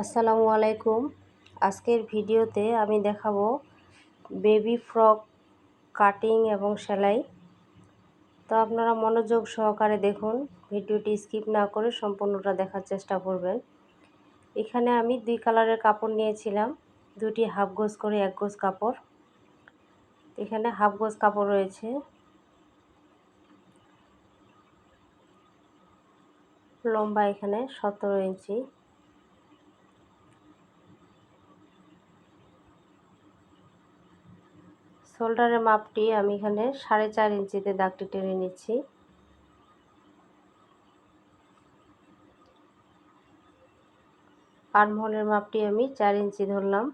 আসসালামু আলাইকুম। আজকের ভিডিওতে আমি দেখাবো বেবি ফ্রক কাটিং এবং সেলাই। তো আপনারা মনোযোগ সহকারে দেখুন, ভিডিওটি স্কিপ না করে সম্পূর্ণটা দেখার চেষ্টা করবেন। এখানে আমি দুই কালারের কাপড় নিয়েছিলাম, দুটি হাফ গোজ করে এক গোজ কাপড়। এখানে হাফ গোজ কাপড় রয়েছে। লম্বা এখানে সতেরো ইঞ্চি। শোল্ডারের মাপটি আমি এখানে সাড়ে চার ইঞ্চিতে দাগটি টেনে নিচ্ছি। আর্মহলের মাপটি আমি চার ইঞ্চি ধরলাম।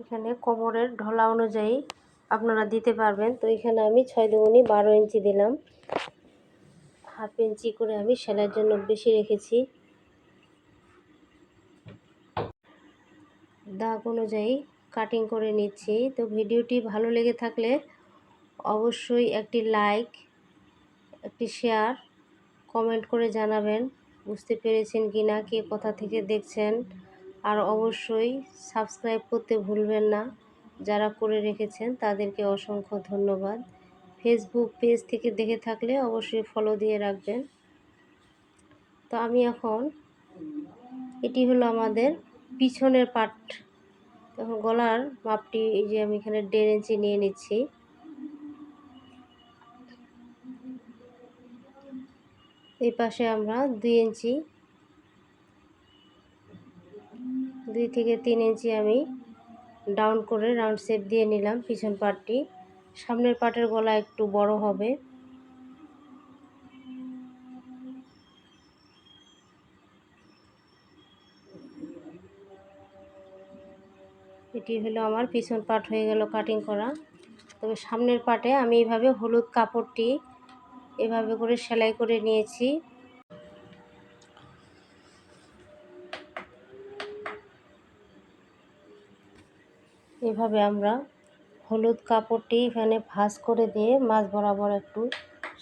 এখানে কোমরের ঢলা অনুযায়ী আপনারা দিতে পারবেন। তো এখানে আমি ছয় দুগুনি বারো ইঞ্চি দিলাম। হাফ ইঞ্চি করে আমি সেলাইয়ের জন্য বেশি রেখেছি। দাগ অনুযায়ী কাটিং করে নিচ্ছি। তো ভিডিওটি ভালো লেগে থাকলে অবশ্যই একটি লাইক একটি শেয়ার কমেন্ট করে জানাবেন। বুঝতে পেরেছেন কি না কে কোথা থেকে দেখছেন? আর অবশ্যই সাবস্ক্রাইব করতে ভুলবেন না। যারা করে রেখেছেন, তাদেরকে অসংখ্য ধন্যবাদ। ফেসবুক পেজ থেকে দেখে থাকলে অবশ্যই ফলো দিয়ে রাখবেন। তো আমি এখন এটি হলো আমাদের পিছনের পাট। তখন গলার মাপটি এই যে আমি এখানে দেড় ইঞ্চি নিয়ে নিচ্ছি। এই পাশে আমরা দুই ইঞ্চি, দুই থেকে তিন ইঞ্চি আমি ডাউন করে রাউন্ড শেপ দিয়ে নিলাম পিছন পাটটি। সামনের পাটের গলা একটু বড় হবে। এটি হলো আমার পিছন পাট হয়ে গেল কাটিং করা। তবে সামনের পাটে আমি এইভাবে হলুদ কাপড়টি এভাবে করে সেলাই করে নিয়েছি। এভাবে আমরা হলুদ কাপড়টি এখানে ভাঁজ করে দিয়ে মাছ বরাবর একটু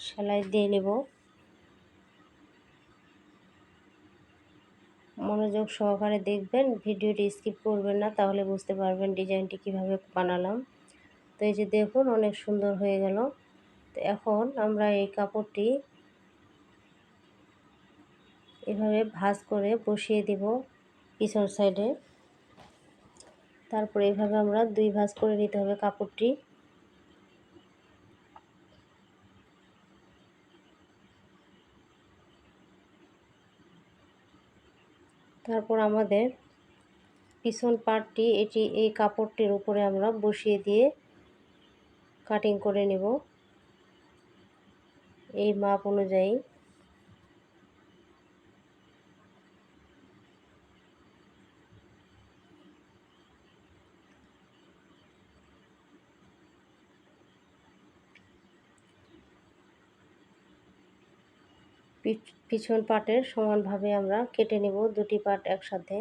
সেলাই দিয়ে নেব। মনোযোগ সহকারে দেখবেন, ভিডিওটি স্কিপ করবেন না, তাহলে বুঝতে পারবেন ডিজাইনটি কীভাবে বানালাম। তো এই যে দেখুন, অনেক সুন্দর হয়ে গেল। তো এখন আমরা এই কাপড়টি এভাবে ভাঁজ করে বসিয়ে দিব পিছন সাইডে। তারপরে এভাবে আমরা দুই ভাঁজ করে নিতে হবে কাপড়টি। তারপর আমাদের পিছন পার্টটি এটি এই কাপড়টির উপরে আমরা বসিয়ে দিয়ে কাটিং করে নেব। এই মাপ অনুযায়ী পিছন পাটের সমানভাবে আমরা কেটে নেব দুটি পাট একসাথে।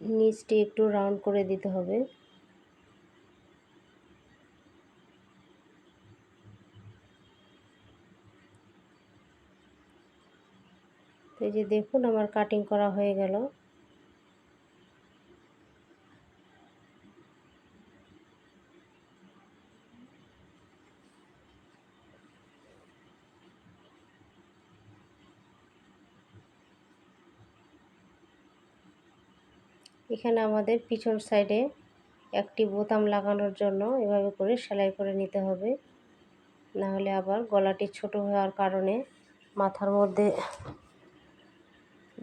নিচটি একটু রাউন্ড করে দিতে হবে। এই যে দেখুন, আমার কাটিং করা হয়ে গেল। এখানে আমাদের পিছন সাইডে একটি বোতাম লাগানোর জন্য এভাবে করে সেলাই করে নিতে হবে। না হলে আবার গলাটি ছোট হওয়ার কারণে মাথার মধ্যে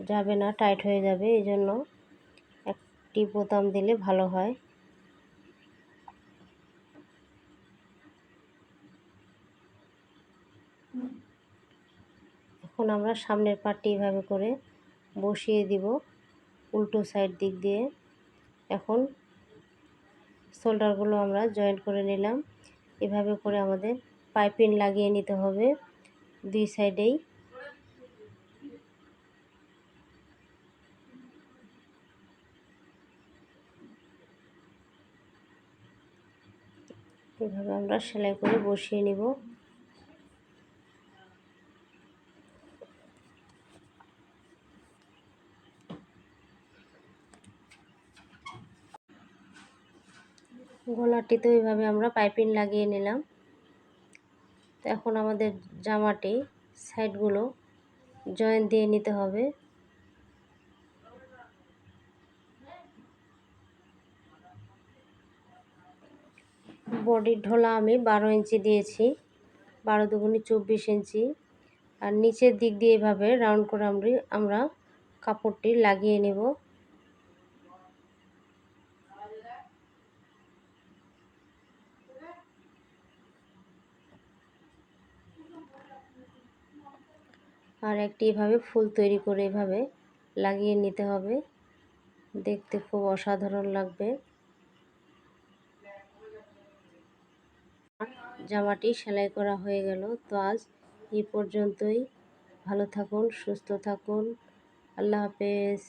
যাবে না, টাইট হয়ে যাবে। এই জন্য একটি বোতাম দিলে ভালো হয়। এখন আমরা সামনের পাটটি এভাবে করে বসিয়ে দিব। উল্টো সাইড দিক দিয়ে। এখন শোল্ডারগুলো আমরা জয়েন্ট করে নিলাম। এভাবে করে আমাদের পাইপিং লাগিয়ে নিতে হবে। দুই সাইডেই এভাবে আমরা সেলাই করে বসিয়ে নিব। গলাটিতে ওইভাবে আমরা পাইপিং লাগিয়ে নিলাম। তো এখন আমাদের জামাটি, সাইডগুলো জয়েন্ট দিয়ে নিতে হবে। বডির ঢোলা আমি বারো ইঞ্চি দিয়েছি, বারো দুগুনি চব্বিশ ইঞ্চি। আর নিচের দিক দিয়ে এভাবে রাউন্ড করে আমরা আমরা কাপড়টি লাগিয়ে নেব। আর একটি এভাবে ফুল তৈরি করে এভাবে লাগিয়ে নিতে হবে। দেখতে খুব অসাধারণ লাগবে। জামাটি সেলাই করা হয়ে গেল। তো আজ এই পর্যন্তই। ভালো থাকুন, সুস্থ থাকুন। আল্লাহ হাফেজ।